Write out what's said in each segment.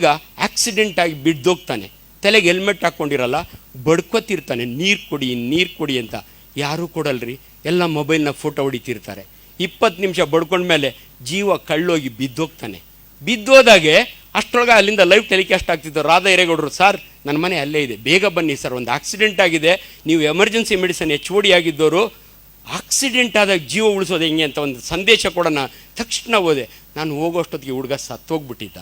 ಈಗ ಆಕ್ಸಿಡೆಂಟ್ ಆಗಿ ಬಿದ್ದೋಗ್ತಾನೆ. ತಲೆಗೆ ಹೆಲ್ಮೆಟ್ ಹಾಕ್ಕೊಂಡಿರಲ್ಲ ಬಡ್ಕೋತಿರ್ತಾನೆ, ನೀರು ಕೊಡಿ ನೀರು ಕೊಡಿ ಅಂತ. ಯಾರೂ ಕೊಡಲ್ರಿ. ಎಲ್ಲ ಮೊಬೈಲ್ನ ಫೋಟೋ ಹೊಡಿತಿರ್ತಾರೆ. ಇಪ್ಪತ್ತು ನಿಮಿಷ ಬಡ್ಕೊಂಡ್ಮೇಲೆ ಜೀವ ಕಳ್ಳೋಗಿ ಬಿದ್ದೋಗ್ತಾನೆ. ಬಿದ್ದೋದಾಗೆ ಅಷ್ಟರೊಳಗೆ ಅಲ್ಲಿಂದ ಲೈವ್ ಟೆಲಿಕಾಸ್ಟ್ ಆಗ್ತಿದ್ದು ರಾಧಾ ಹಿರೇಗೌಡರು, ಸರ್ ನನ್ನ ಮನೆ ಅಲ್ಲೇ ಇದೆ. ಬೇಗ ಬನ್ನಿ ಸರ್. ಒಂದು ಆಕ್ಸಿಡೆಂಟ್ ಆಗಿದೆ. ನೀವು ಎಮರ್ಜೆನ್ಸಿ ಮೆಡಿಸನ್ ಎಚ್ ಓಡಿ ಆಗಿದ್ದವರು ಆಕ್ಸಿಡೆಂಟ್ ಆದಾಗ ಜೀವ ಉಳಿಸೋದು ಹೆಂಗೆ? ಅಂತ ಒಂದು ಸಂದೇಶ ಕೊಡೋಣ. ತಕ್ಷಣ ಹೋದೆ. ನಾನು ಹೋಗೋಷ್ಟೊತ್ತಿಗೆ ಹುಡುಗ ಸತ್ತೋಗ್ಬಿಟ್ಟಿದ್ದ.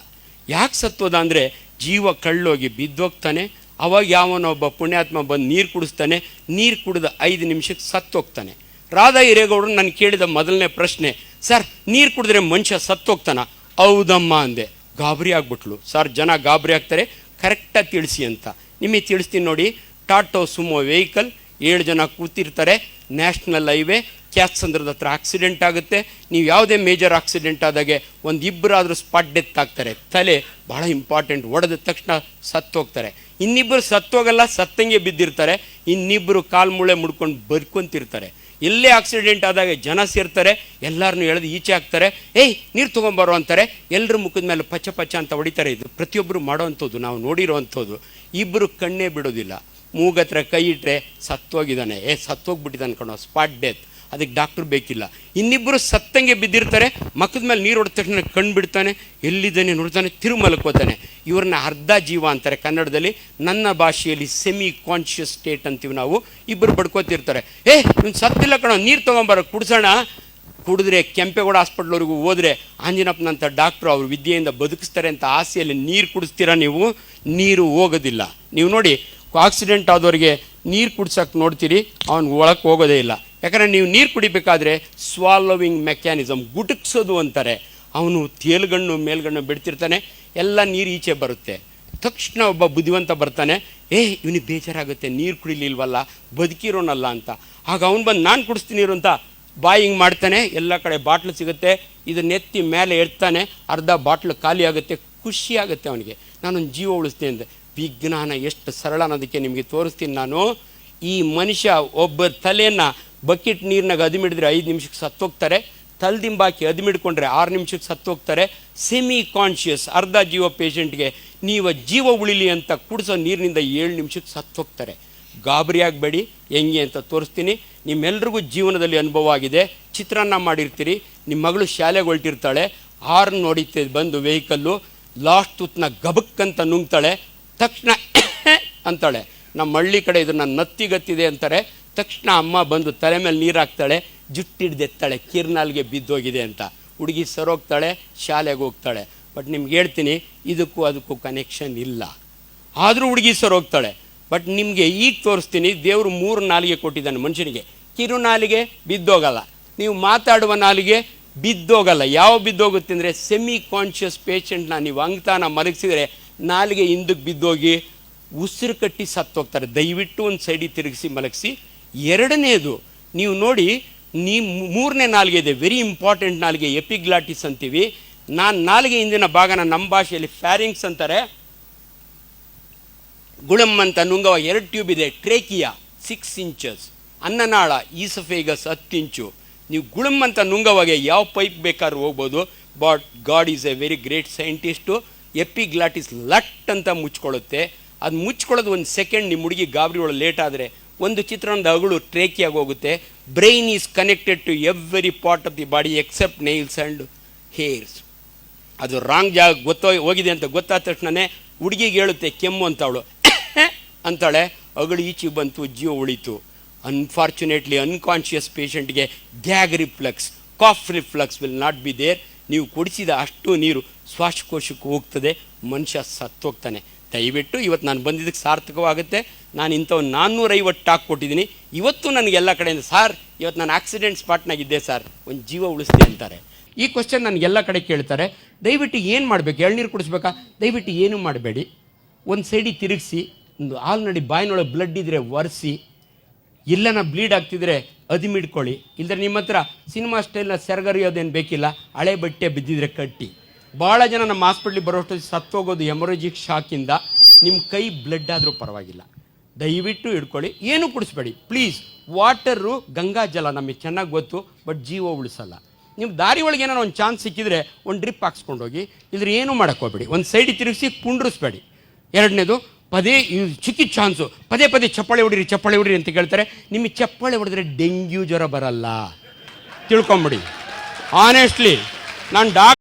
ಯಾಕೆ ಸತ್ತೋದ ಅಂದರೆ ಜೀವ ಕಳ್ಳೋಗಿ ಬಿದ್ದೋಗ್ತಾನೆ, ಅವಾಗ ಯಾವನೊಬ್ಬ ಪುಣ್ಯಾತ್ಮ ಬಂದು ನೀರು ಕುಡಿಸ್ತಾನೆ, ನೀರು ಕುಡಿದ ಐದು ನಿಮಿಷಕ್ಕೆ ಸತ್ತೋಗ್ತಾನೆ. ರಾಧಾ ಹಿರೇಗೌಡರು ನಾನು ಕೇಳಿದ ಮೊದಲನೇ ಪ್ರಶ್ನೆ, ಸರ್, ನೀರು ಕುಡಿದ್ರೆ ಮನುಷ್ಯ ಸತ್ತೋಗ್ತಾನ? ಹೌದಮ್ಮ, ಅಂದೆ. ಗಾಬರಿ ಆಗ್ಬಿಟ್ಲು. ಸರ್, ಜನ ಗಾಬರಿ ಆಗ್ತಾರೆ ಕರೆಕ್ಟಾಗಿ ತಿಳಿಸಿ ಅಂತ. ನಿಮಗೆ ತಿಳಿಸ್ತೀನಿ ನೋಡಿ, ಟಾಟೋ ಸುಮೋ ವೆಹಿಕಲ್, ಏಳು ಜನ ಕೂತಿರ್ತಾರೆ, ನ್ಯಾಷನಲ್ ಹೈವೇ ಕ್ಯಾತ್ಸಂದ್ರದ ಹತ್ರ ಆಕ್ಸಿಡೆಂಟ್ ಆಗುತ್ತೆ. ನೀವು ಯಾವುದೇ ಮೇಜರ್ ಆಕ್ಸಿಡೆಂಟ್ ಆದಾಗೆ ಒಂದು ಇಬ್ಬರಾದರೂ ಸ್ಪಾಟ್ ಡೆತ್ ಆಗ್ತಾರೆ. ತಲೆ ಭಾಳ ಇಂಪಾರ್ಟೆಂಟ್ ಒಡೆದ ತಕ್ಷಣ ಸತ್ತೋಗ್ತಾರೆ ಇನ್ನಿಬ್ಬರು ಸತ್ತೋಗಲ್ಲ ಸತ್ತಂಗೆ ಬಿದ್ದಿರ್ತಾರೆ. ಇನ್ನಿಬ್ಬರು ಕಾಲು ಮೂಳೆ ಮುಡ್ಕೊಂಡು ಬದುಕೊಂತಿರ್ತಾರೆ ಎಲ್ಲೇ ಆಕ್ಸಿಡೆಂಟ್ ಆದಾಗ ಜನ ಸೇರ್ತಾರೆ ಎಲ್ಲರನ್ನೂ ಎಳೆದು ಈಚೆ ಹಾಕ್ತಾರೆ. ಏಯ್, ನೀರು ತೊಗೊಂಬರೋ ಅಂತಾರೆ. ಎಲ್ಲರ ಮುಖದ ಮೇಲೆ ಪಚ್ಚ ಪಚ್ಚ ಅಂತ ಹೊಡಿತಾರೆ. ಇದು ಪ್ರತಿಯೊಬ್ಬರು ಮಾಡೋವಂಥದ್ದು, ನಾವು ನೋಡಿರೋವಂಥದ್ದು. ಇಬ್ಬರು ಕಣ್ಣೇ ಬಿಡೋದಿಲ್ಲ. ಮೂಗತ್ರ ಕೈ ಇಟ್ಟರೆ ಸತ್ತೋಗಿದ್ದಾನೆ. ಏ, ಸತ್ತೋಗ್ಬಿಟ್ಟಿದ್ದಾನೆ ಕಣೋ ಸ್ಪಾಟ್ ಡೆತ್ ಅದಕ್ಕೆ ಡಾಕ್ಟ್ರು ಬೇಕಿಲ್ಲ. ಇನ್ನಿಬ್ಬರು ಸತ್ತಂಗೆ ಬಿದ್ದಿರ್ತಾರೆ, ಮಕ್ಕದ ಮೇಲೆ ನೀರು ಹೊಡೆದ ತಕ್ಷಣ ಕಣ್ಣು ಬಿಡ್ತಾನೆ, ಎಲ್ಲಿದ್ದಾನೆ ನೋಡ್ತಾನೆ ತಿರು ಮಲ್ಕೋತಾನೆ ಇವ್ರನ್ನ ಅರ್ಧ ಜೀವ ಅಂತಾರೆ ಕನ್ನಡದಲ್ಲಿ, ನನ್ನ ಭಾಷೆಯಲ್ಲಿ ಸೆಮಿ ಕಾನ್ಷಿಯಸ್ ಸ್ಟೇಟ್ ಅಂತೀವಿ ನಾವು, ಇಬ್ಬರು ಬಡ್ಕೋತಿರ್ತಾರೆ ಏ, ಇವ್ನು ಸತ್ತಿಲ್ಲ ಕಣ, ನೀರು ತೊಗೊಂಬಾರ, ಕುಡ್ಸೋಣ. ಕುಡಿದ್ರೆ ಕೆಂಪೇಗೌಡ ಹಾಸ್ಪಿಟ್ಲ್ವರೆಗೂ ಹೋದರೆ ಆಂಜನಪ್ಪನಂಥ ಡಾಕ್ಟ್ರು ಅವ್ರ ವಿದ್ಯೆಯಿಂದ ಬದುಕಿಸ್ತಾರೆ ಅಂತ ಆಸೆಯಲ್ಲಿ ನೀರು ಕುಡಿಸ್ತೀರಾ ನೀವು? ನೀರು ಹೋಗೋದಿಲ್ಲ. ನೀವು ನೋಡಿ ಆಕ್ಸಿಡೆಂಟ್ ಆದವರಿಗೆ ನೀರು ಕುಡ್ಸಕ್ಕೆ ನೋಡ್ತೀರಿ, ಅವ್ನು ಒಳಕ್ಕೆ ಹೋಗೋದೇ ಇಲ್ಲ. ಯಾಕಂದರೆ ನೀವು ನೀರು ಕುಡಿಬೇಕಾದ್ರೆ ಸ್ವಾಲೋವಿಂಗ್ ಮೆಕ್ಯಾನಿಸಮ್ ಗುಟುಕ್ಸೋದು ಅಂತಾರೆ. ಅವನು ತೇಲ್ಗಣ್ಣು ಮೇಲ್ಗಣ್ಣು ಬಿಡ್ತಿರ್ತಾನೆ, ಎಲ್ಲ ನೀರು ಈಚೆ ಬರುತ್ತೆ. ತಕ್ಷಣ ಒಬ್ಬ ಬುದ್ಧಿವಂತ ಬರ್ತಾನೆ, ಏ, ಇವನಿಗೆ ಬೇಜಾರಾಗುತ್ತೆ, ನೀರು ಕುಡಿಲಿಲ್ವಲ್ಲ, ಬದುಕಿರೋನಲ್ಲ ಅಂತ. ಆಗ ಅವ್ನು ಬಂದು, ನಾನು ಕುಡಿಸ್ತೀನಿ ಇರು ಅಂತ ಬಾಯಿ ಹಿಂಗೆ ಮಾಡ್ತಾನೆ, ಎಲ್ಲ ಕಡೆ ಬಾಟ್ಲು ಸಿಗುತ್ತೆ ಇದನ್ನೆತ್ತಿ ಮೇಲೆ ಎಡ್ತಾನೆ ಅರ್ಧ ಬಾಟ್ಲು ಖಾಲಿ ಆಗುತ್ತೆ, ಖುಷಿ ಆಗುತ್ತೆ ಅವನಿಗೆ. ನಾನೊಂದು ಜೀವ ಉಳಿಸ್ತೀನಿ ಅಂದೆ. ವಿಜ್ಞಾನ ಎಷ್ಟು ಸರಳ ಅನ್ನೋದಕ್ಕೆ ನಿಮಗೆ ತೋರಿಸ್ತೀನಿ ನಾನು. ಈ ಮನುಷ್ಯ ಒಬ್ಬ ತಲೆಯನ್ನು ಬಕೆಟ್ ನೀರಿನಾಗ ಅದಿಮಿಡಿದ್ರೆ ಐದು ನಿಮಿಷಕ್ಕೆ ಸತ್ತೋಗ್ತಾರೆ. ತಲ್ದಿಂಬಾಕಿ ಅದುಮಿಡ್ಕೊಂಡ್ರೆ ಆರು ನಿಮಿಷಕ್ಕೆ ಸತ್ತೋಗ್ತಾರೆ. ಸೆಮಿ ಕಾನ್ಷಿಯಸ್ ಅರ್ಧ ಜೀವ ಪೇಷಂಟ್ಗೆ ನೀವು ಜೀವ ಉಳಿಲಿ ಅಂತ ಕುಡಿಸೋ ನೀರಿನಿಂದ ಏಳು ನಿಮಿಷಕ್ಕೆ ಸತ್ತೋಗ್ತಾರೆ. ಗಾಬರಿ ಆಗಬೇಡಿ, ಹೆಂಗೆ ಅಂತ ತೋರಿಸ್ತೀನಿ. ನಿಮ್ಮೆಲ್ರಿಗೂ ಜೀವನದಲ್ಲಿ ಅನುಭವ ಆಗಿದೆ. ಚಿತ್ರಾನ್ನ ಮಾಡಿರ್ತೀರಿ ನಿಮ್ಮ ಮಗಳು ಶಾಲೆಗೆ ಹೊಲ್ಟಿರ್ತಾಳೆ ಹಾರ್ನ್ ನೋಡಿತ್ತೆ, ಬಂದು ವೆಹಿಕಲ್ಲು. ಲಾಸ್ಟ್ ತುತ್ತನ್ನ ಗಬಕ್ ಅಂತ ನುಂಗ್ತಾಳೆ. ತಕ್ಷಣ ಅಂತಾಳೆ. ನಮ್ಮ ಹಳ್ಳಿ ಕಡೆ ಇದನ್ನು ನತ್ತಿಗತ್ತಿದೆ ಅಂತಾರೆ. ತಕ್ಷಣ ಅಮ್ಮ ಬಂದು ತಲೆ ಮೇಲೆ ನೀರು ಹಾಕ್ತಾಳೆ ಜುಟ್ಟಿಡ್ದೆತ್ತಾಳೆ ಕಿರ್ನಾಲ್ಗೆ ಬಿದ್ದೋಗಿದೆ ಅಂತ. ಹುಡುಗಿ ಸರೋಗ್ತಾಳೆ ಶಾಲೆಗೆ ಹೋಗ್ತಾಳೆ. ಬಟ್ ನಿಮ್ಗೆ ಹೇಳ್ತೀನಿ, ಇದಕ್ಕೂ ಅದಕ್ಕೂ ಕನೆಕ್ಷನ್ ಇಲ್ಲ. ಆದರೂ ಹುಡುಗಿ ಸರೋಗ್ತಾಳೆ ಬಟ್ ನಿಮಗೆ ಈಗ ತೋರಿಸ್ತೀನಿ, ದೇವರು ಮೂರು ನಾಲಿಗೆ ಕೊಟ್ಟಿದ್ದಾನೆ ಮನುಷ್ಯನಿಗೆ. ಕಿರು ನಾಲಿಗೆ ಬಿದ್ದೋಗಲ್ಲ. ನೀವು ಮಾತಾಡುವ ನಾಲಿಗೆ ಬಿದ್ದೋಗಲ್ಲ. ಯಾವ ಬಿದ್ದೋಗುತ್ತೆ ಅಂದರೆ ಸೆಮಿ ಕಾನ್ಷಿಯಸ್ ಪೇಷಂಟ್ನ ನೀವು ಅಂಗ್ತಾನ ಮಲಗಿಸಿದರೆ ನಾಲಿಗೆ ಹಿಂದಕ್ಕೆ ಬಿದ್ದೋಗಿ ಉಸಿರು ಕಟ್ಟಿ ಸತ್ತೋಗ್ತಾರೆ. ದಯವಿಟ್ಟು ಒಂದು ಸೈಡಿಗೆ ತಿರುಗಿಸಿ ಮಲಗಿಸಿ. ಎರಡನೇದು, ನೀವು ನೋಡಿ, ನೀ ಮೂರನೇ ನಾಲಿಗೆ ಇದೆ ವೆರಿ ಇಂಪಾರ್ಟೆಂಟ್ ನಾಲ್ಗೆ ಎಪಿಗ್ಲಾಟಿಸ್ ಅಂತೀವಿ. ನಾನು ನಾಲ್ಗೆ ಹಿಂದಿನ ಭಾಗನ ನಮ್ಮ ಭಾಷೆಯಲ್ಲಿ ಫ್ಯಾರಿಂಗ್ಸ್ ಅಂತಾರೆ. ಗುಳಮ್ ಅಂತ ನುಂಗವ ಎರಡು ಟ್ಯೂಬ್ ಇದೆ ಟ್ರೇಕಿಯಾ ಸಿಕ್ಸ್ ಇಂಚಸ್ ಅನ್ನನಾಳ ಈಸಫೇಗಸ್ ಹತ್ತು ಇಂಚು. ನೀವು ಗುಳಮ್ ಅಂತ ನುಂಗವಾಗೆ ಯಾವ ಪೈಪ್ ಬೇಕಾದ್ರೂ ಹೋಗ್ಬೋದು. But God is a very great scientist epiglottis ಲಟ್ ಅಂತ ಮುಚ್ಕೊಳ್ಳುತ್ತೆ. ಅದು ಮುಚ್ಕೊಳ್ಳೋದು ಒಂದು ಸೆಕೆಂಡ್ ನಿಮ್ಮ ಹುಡುಗಿ ಗಾಬರಿ ಒಳಗೆ ಲೇಟ್ ಆದರೆ ಒಂದು ಚಿತ್ರಣದ ಅಗಳು ಟ್ರೇಕಿಯಾಗಿ ಹೋಗುತ್ತೆ. Brain is connected to every part of the body except nails and hairs ಅದು ರಾಂಗ್ ಜಾಗ ಗೊತ್ತೋ ಹೋಗಿದೆ ಅಂತ ಗೊತ್ತಾದ ತಕ್ಷಣನೇ ಹುಡುಗಿಗೆ ಹೇಳುತ್ತೆ, ಕೆಮ್ಮು ಅಂತ ಅವಳು. ಅಂತಾಳೆ. ಅಗಳು ಈಚೆಗೆ ಬಂತು ಜೀವ ಉಳಿತು. ಅನ್ಫಾರ್ಚುನೇಟ್ಲಿ ಅನ್ಕಾನ್ಷಿಯಸ್ ಪೇಷಂಟ್ಗೆ gag reflex cough reflex will not be there ನೀವು ಕುಡಿಸಿದ ಅಷ್ಟು ನೀರು ಶ್ವಾಸಕೋಶಕ್ಕೆ ಹೋಗ್ತದೆ. ಮನುಷ್ಯ ಸತ್ತೋಗ್ತಾನೆ. ದಯವಿಟ್ಟು ಇವತ್ತು ನಾನು ಬಂದಿದ್ದಕ್ಕೆ ಸಾರ್ಥಕವಾಗುತ್ತೆ. ನಾನು ಇಂಥವು ನಾನ್ನೂರೈವತ್ತು ಟಾಕ್ ಕೊಟ್ಟಿದ್ದೀನಿ. ಇವತ್ತು ನನಗೆ ಎಲ್ಲ ಕಡೆಯಿಂದ, ಸಾರ್, ಇವತ್ತು ನಾನು ಆಕ್ಸಿಡೆಂಟ್ ಸ್ಪಾಟ್ನಾಗಿದ್ದೆ ಸರ್. ಒಂದು ಜೀವ ಉಳಿಸ್ದೆ ಅಂತಾರೆ. ಈ ಕ್ವಶನ್ ನನಗೆಲ್ಲ ಕಡೆ ಕೇಳ್ತಾರೆ. ದಯವಿಟ್ಟು ಏನು ಮಾಡಬೇಕು? ಎಳ್ನೀರು ಕುಡಿಸ್ಬೇಕಾ? ದಯವಿಟ್ಟು ಏನೂ ಮಾಡಬೇಡಿ. ಒಂದು ಸೈಡಿ ತಿರುಗಿಸಿ, ಒಂದು ಆಲ್ರೆಡಿ ಬಾಯಿನೊಳಗೆ ಬ್ಲಡ್ ಇದ್ದರೆ ಒರೆಸಿ, ಇಲ್ಲನ ಬ್ಲೀಡ್ ಆಗ್ತಿದ್ರೆ ಅದಿಮಿಡ್ಕೊಳ್ಳಿ. ಇಲ್ಲದ್ರೆ ನಿಮ್ಮ ಹತ್ರ ಸಿನಿಮಾ ಸ್ಟೈಲ್ನ ಸೆರಗರಿಯೋದೇನು ಬೇಕಿಲ್ಲ? ಹಳೆ ಬಟ್ಟೆ ಬಿದ್ದಿದ್ರೆ ಕಟ್ಟಿ. ಭಾಳ ಜನ ನಮ್ಮ ಹಾಸ್ಪಿಟ್ಲಿಗೆ ಬರೋಷ್ಟು ಸತ್ತೋಗೋದು ಎಮೊರಜಿಕ್ ಶಾಕಿಂದ ನಿಮ್ಮ ಕೈ ಬ್ಲಡ್ ಆದರೂ ಪರವಾಗಿಲ್ಲ. ದಯವಿಟ್ಟು ಹಿಡ್ಕೊಳ್ಳಿ. ಏನೂ ಕುಡಿಸ್ಬೇಡಿ. ಪ್ಲೀಸ್ ವಾಟರು ಗಂಗಾ ಜಲ ನಮಗೆ ಚೆನ್ನಾಗಿ ಗೊತ್ತು ಬಟ್ ಜೀವ ಉಳಿಸಲ್ಲ. ನಿಮ್ಮ ದಾರಿ ಒಳಗೆ ಏನಾರು ಒಂದು ಚಾನ್ಸ್ ಸಿಕ್ಕಿದ್ರೆ ಒಂದು ಡ್ರಿಪ್ ಹಾಕ್ಸ್ಕೊಂಡೋಗಿ ಏನೂ ಮಾಡಕ್ಕೆ ಹೋಗ್ಬೇಡಿ. ಒಂದು ಸೈಡ್ ತಿರುಗಿಸಿ ಕುಂಡ್ರಿಸ್ಬೇಡಿ. ಎರಡನೇದು, ಪದೇ ಚಿಕ್ಕಿ ಚಾನ್ಸು ಪದೇ ಪದೇ ಚಪ್ಪಾಳೆ ಹೊಡಿರಿ ಚಪ್ಪಾಳೆ ಹೊಡಿರಿ ಅಂತ ಕೇಳ್ತಾರೆ. ನಿಮಗೆ ಚಪ್ಪಾಳೆ ಹೊಡೆದ್ರೆ ಡೆಂಗ್ಯೂ ಜ್ವರ ಬರಲ್ಲ. ತಿಳ್ಕೊಂಬಿಡಿ. ಆನೆಸ್ಟ್ಲಿ ನಾನು ಡಾಕ್